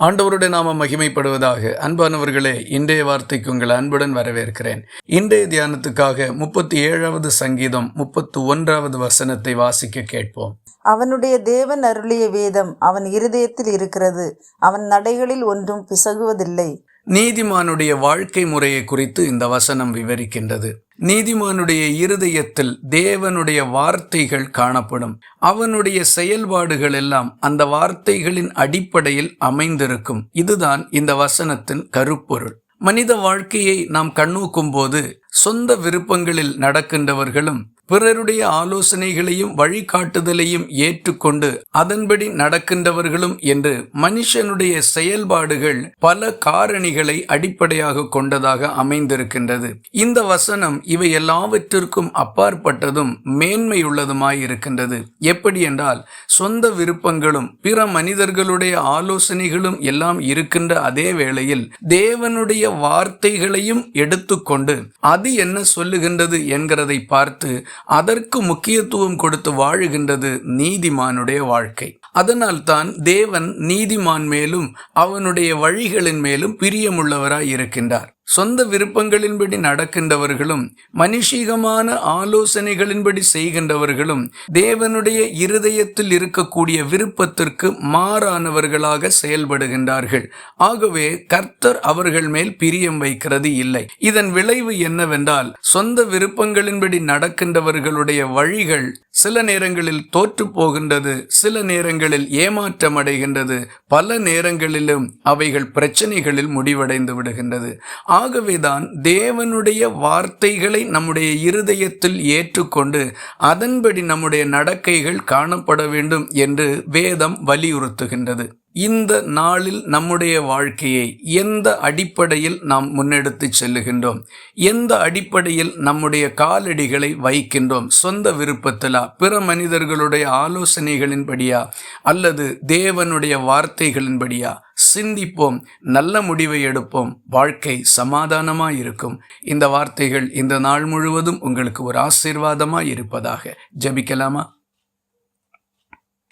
ஆண்டவருடைய நாம மகிமைப்படுவதாக. அன்பானவர்களே இன்றைய வார்த்தைக்கு உங்கள் அன்புடன் வரவேற்கிறேன். இன்றைய தியானத்துக்காக முப்பத்தி ஏழாவது சங்கீதம் முப்பத்து ஒன்றாவது வசனத்தை வாசிக்க கேட்போம். அவனுடைய தேவன் அருளிய வேதம் அவன் இருதயத்தில் இருக்கிறது. அவன் நடைகளில் ஒன்றும் பிசகுவதில்லை. நீதிமானுடைய வாழ்க்கை முறையை குறித்து இந்த வசனம் விவரிக்கின்றது. நீதிமானுடைய இருதயத்தில் தேவனுடைய வார்த்தைகள் காணப்படும். அவனுடைய செயல்பாடுகள் எல்லாம் அந்த வார்த்தைகளின் அடிப்படையில் அமைந்திருக்கும். இதுதான் இந்த வசனத்தின் கருப்பொருள். மனித வாழ்க்கையை நாம் கண்ணோக்கும் போது சொந்த விருப்பங்களில் நடக்கின்றவர்களும் பிறருடைய ஆலோசனைகளையும் வழிகாட்டுதலையும் ஏற்றுக்கொண்டு அதன்படி நடக்கின்றவர்களும் என்று மனுஷனுடைய செயல்பாடுகள் பல காரணிகளை அடிப்படையாக கொண்டதாக அமைந்திருக்கின்றது. இந்த வசனம் இவை எல்லாவற்றிற்கும் அப்பாற்பட்டதும் மேன்மையுள்ளதுமாய் இருக்கின்றது எப்படி என்றால் சொந்த விருப்பங்களும் பிற மனிதர்களுடைய ஆலோசனைகளும் எல்லாம் இருக்கின்ற அதே வேளையில் தேவனுடைய வார்த்தைகளையும் எடுத்துக்கொண்டு அது என்ன சொல்லுகின்றது என்கிறதை பார்த்து அதற்கு முக்கியத்துவம் கொடுத்து வாழுகின்றது நீதிமானுடைய வாழ்க்கை. அதனால் தான் தேவன் நீதிமான் மேலும் அவனுடைய வழிகளின் மேலும் பிரியமுள்ளவராய் இருக்கின்றார். சொந்த விருப்பங்களின்படி நடக்கின்றவர்களும் மனுஷீகமான ஆலோசனைகளின்படி செய்கின்றவர்களும் தேவனுடைய இருதயத்தில் இருக்கக்கூடிய விருப்பத்திற்கு மாறானவர்களாக செயல்படுகின்றார்கள். ஆகவே கர்த்தர் அவர்கள் மேல் பிரியம் வைக்கிறது இல்லை. இதன் விளைவு என்னவென்றால் சொந்த விருப்பங்களின்படி நடக்கின்றவர்களுடைய வழிகள் சில நேரங்களில் தோற்று போகின்றது சில நேரங்களில் ஏமாற்றம் அடைகின்றது பல நேரங்களிலும் அவைகள் பிரச்சனைகளில் முடிவடைந்து விடுகின்றது. ஆகவேதான் தேவனுடைய வார்த்தைகளை நம்முடைய இருதயத்தில் ஏற்றுக்கொண்டு அதன்படி நம்முடைய நடக்கைகள் காணப்பட வேண்டும் என்று வேதம் வலியுறுத்துகின்றது. இந்த நாளில் நம்முடைய வாழ்க்கையை எந்த அடிப்படையில் நாம் முன்னெடுத்து செல்லுகின்றோம்? எந்த அடிப்படையில் நம்முடைய காலடிகளை வைக்கின்றோம்? சொந்த விருப்பத்திலா? பிற மனிதர்களுடைய ஆலோசனைகளின்படியா? அல்லது தேவனுடைய வார்த்தைகளின்படியா? சிந்திப்போம் நல்ல முடிவை எடுப்போம் வாழ்க்கை சமாதானமாக இருக்கும் இந்த வார்த்தைகள் இந்த நாள் முழுவதும் உங்களுக்கு ஒரு ஆசீர்வாதமாக இருப்பதாக ஜபிக்கலாமா?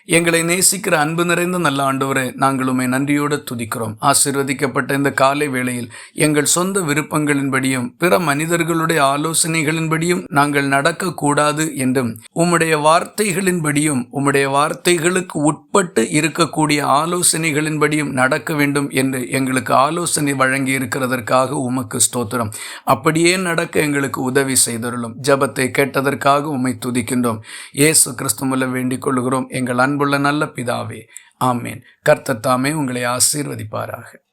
எங்களை நேசிக்கிற அன்பு நிறைந்த நல்ல ஆண்டவரே நாங்கள் உண்மை நன்றியோடு துதிக்கிறோம். ஆசிர்வதிக்கப்பட்ட இந்த காலை வேளையில் எங்கள் சொந்த விருப்பங்களின்படியும் பிற மனிதர்களுடைய ஆலோசனைகளின்படியும் நாங்கள் நடக்கக்கூடாது என்றும் உம்முடைய வார்த்தைகளின்படியும் உம்முடைய வார்த்தைகளுக்கு உட்பட்டு இருக்கக்கூடிய ஆலோசனைகளின்படியும் நடக்க வேண்டும் என்று எங்களுக்கு ஆலோசனை வழங்கி இருக்கிறதற்காக உமக்கு ஸ்தோத்திரம். அப்படியே நடக்க எங்களுக்கு உதவி செய்தருளும். ஜபத்தை கேட்டதற்காக உம்மை துதிக்கின்றோம். இயேசு கிறிஸ்துமல்ல வேண்டிக் கொள்கிறோம். எங்கள் அன்புள்ள நல்ல பிதாவே. ஆமேன். கர்த்தத்தாமே உங்களை ஆசீர்வதிப்பாராக.